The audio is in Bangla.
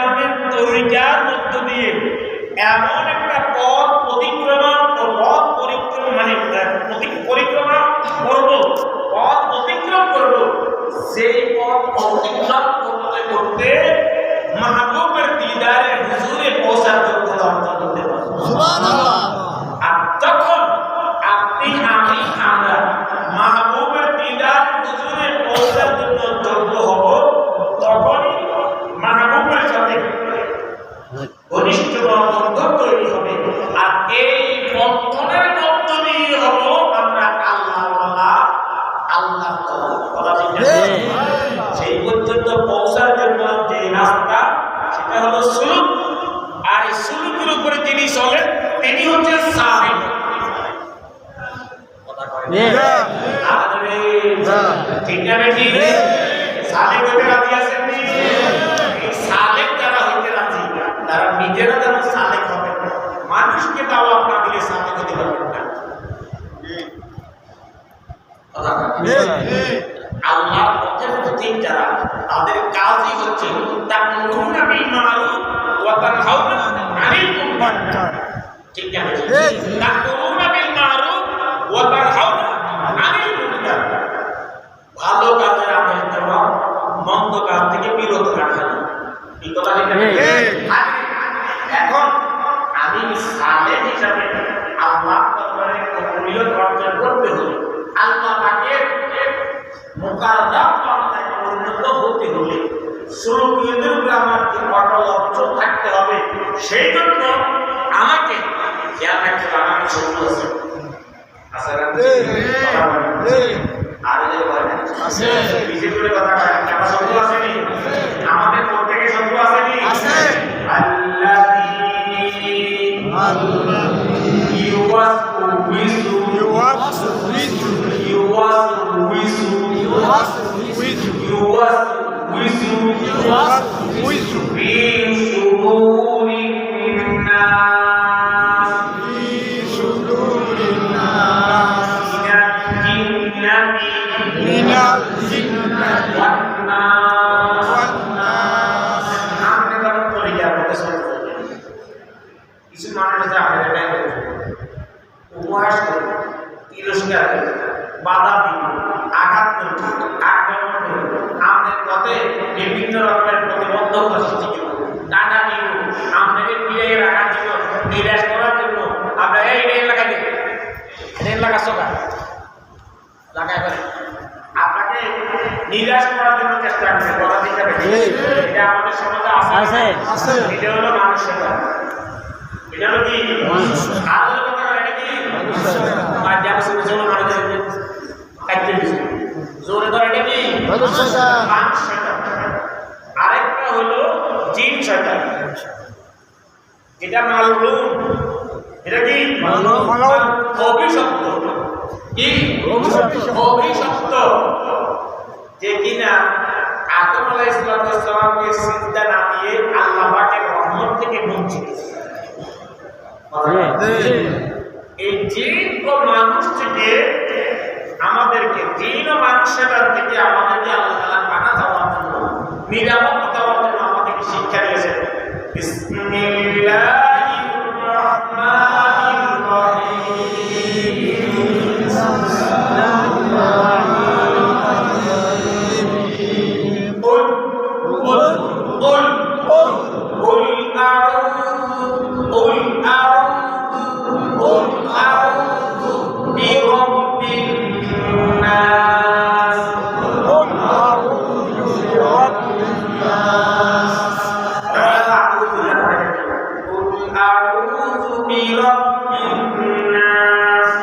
ইসলামের তরিকার মধ্য দিয়ে। এমন একটা পথ অতিক্রমণ চলেন তিনি হচ্ছেন সাহেব ঠিক না বেটি? সালেক হইতে রাজি আছেন এই সালেক যারা হইতে রাজি। তারা নিজেরা যেন সালেক হবে মানুষকে তাও আপনার দিলে সালেক হতে পারবেন না। আল্লাহর পথের প্রতীক যারা তাদের কাজই হচ্ছে তা'মুরুনা বিল মা'রুফ ওয়া তানহাউনা ঠিক না তা'মুরুনা বিল মা'রুফ ওয়া তানহাউনা আনিল মুনকার। ভালো কাজের আদেশ দেওয়া মন্দ কাজ থেকে বিরত রাখা এই কথা আর এখন আমি সালেহ হিসাবে আল্লাহ দরবারে কবুলিয়ত অর্জন করতে হলে আল্লাহ মোকাররাম বান্দায় পরিণত হতে হলে সুলুকিয়তের উপরে আমার যে অটল অচল থাকতে হবে সেই জন্য শত্রু আছে আছে আছে। আর যে আছে। বিজেপির কথা من الجنة والناس আপনি তখন চলে যাওয়ার মতো শুরু করবেন। কিছু মানুষ আছে আপনার এটাই করবে। উপহাস করবে তিরস্কার করবে বাধা দিবে আঘাত করবে আক্রমণ করবে আপনার পথে বিভিন্ন রকমের প্রতিবন্ধকতা সৃষ্টি করবে টানা দিব আপনাকে ফিরিয়ে রাখার জন্য নিরাশ করার জন্য আপনার এই রেল লাগাই দেবে রেল লাগাচ্ছ আপনাকে নিরাশ করার জন্য চেষ্টা করবে কথা দিতে এটা আমাদের সমাজে আছে। আছে। এটা হলো মানুষ সেবা এটা হলো কি? আর হলো কথা এটা কি? আর যারা শুনে শুনে মানুষের কাটতে দিচ্ছে জোরে ধরে এটা কি। আরেকটা হলো জিন শয়তান। এটা মালুম এটা কি? মালুম। অভিশপ্ত। কি? অভিশপ্ত। যে কিনা আদম চিন্তা না দিয়ে আল্লাহ পাকের রহমত থেকে বঞ্চিত। এই জিন ও মানুষ থেকে আমাদেরকে জিন মানুষের মানুষ থেকে قل قل قل قل أعوذ قل أعوذ قل أعوذ برب الناس قل قل أعوذ برب الناس قل أعوذ برب برب الناس